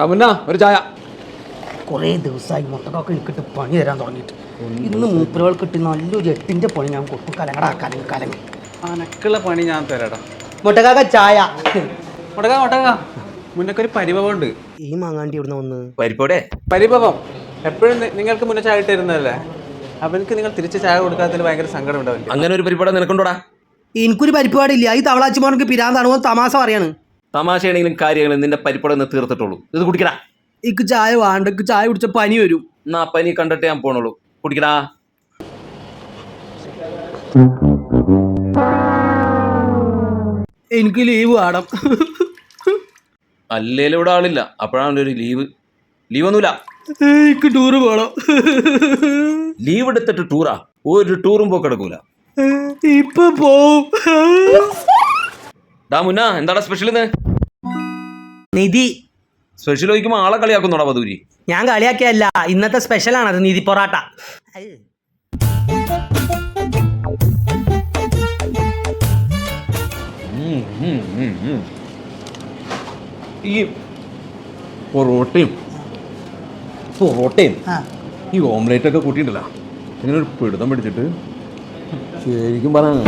ആ മുന്ന ഒരു ചായ. കുറേ ദിവസമായി മുട്ടക്കൊക്കെ എനിക്കിട്ട് പണി തരാൻ തുടങ്ങിയിട്ട്. ഇന്ന് മൂപ്പരോൾ കിട്ടി നല്ലൊരു എട്ടിന്റെ പണി ഞാൻ കൊടുക്കും. കലങ്ങടാ കലങ്ങി കലങ്ങി. അനക്കുള്ള പണി ഞാൻ തരാടാ. മുട്ടക്കാക്ക ചായ. മുട്ടക്ക മുട്ടക്ക. മുന്നൊക്കെ ഒരു പരിഭവമുണ്ട്. ഈ മാങ്ങാണ്ടി ഇവിടുന്ന് വന്ന്? പരിപ്പോടെ? പരിഭവം. എപ്പോഴും നിങ്ങൾക്ക് മുന്നേ ചായ ഇട്ടിരുന്നതല്ലേ? അവനക്ക് നിങ്ങൾ തിരിച്ച് ചായ കൊടുക്കാത്തതിൽ ഭയങ്കര സങ്കടം ഉണ്ടാവില്ല അങ്ങനെ ഒരു പരിപാടി നിനക്കുണ്ടോടാ? എനിക്കൊരു പരിപാടിയില്ല. ഈ തവളാച്ചി മോനക്ക് പിരാന്താണ് തമാശ പറയാണ്. തമാശയാണെങ്കിലും കാര്യങ്ങളും നിന്റെ പരിപാടി ഒന്ന് തീർത്തിട്ടുള്ളൂ. ഇത് കുടിക്കടാ. ഇക്ക് ചായ വേണ്ട ഇക്ക് ചായ കുടിച്ച പനി വരും. എന്നാ പനി കണ്ടിട്ട് ഞാൻ പോണുള്ളൂ. കുടിക്കടാ. എനിക്ക് ലീവ് വേണം. അല്ലേലും ഇവിടെ ആളില്ല. അപ്പോഴാണ് ഒരു ലീവ്. ലീവ് ഒന്നുമില്ല. എനിക്ക് ടൂറ് പോണം. ലീവ് എടുത്തിട്ട് ടൂറാ ഒരു ടൂറും പോക്കെടുക്കൂല ഇപ്പൊ പോ ഡാ മുന്ന എന്താടാ സ്പെഷ്യൽ ഇന്ന്? നിധി. സ്പെഷ്യൽ ചോദിക്കുമ്പോൾ ആളെ കളിയാക്കുന്നോടാ പതൂരി ഞാൻ കളിയാക്കിയല്ല ഇന്നത്തെ സ്പെഷ്യലാണ് അത് നിധി പൊറാട്ട. ഈ പൊറോട്ടയും പൊറോട്ടയും ഈ ഓംലേറ്റ് ഒക്കെ കൂട്ടിയിട്ടില്ല ഇങ്ങനെ ഒരു പിടുത്തം പിടിച്ചിട്ട് ശരിക്കും പറഞ്ഞ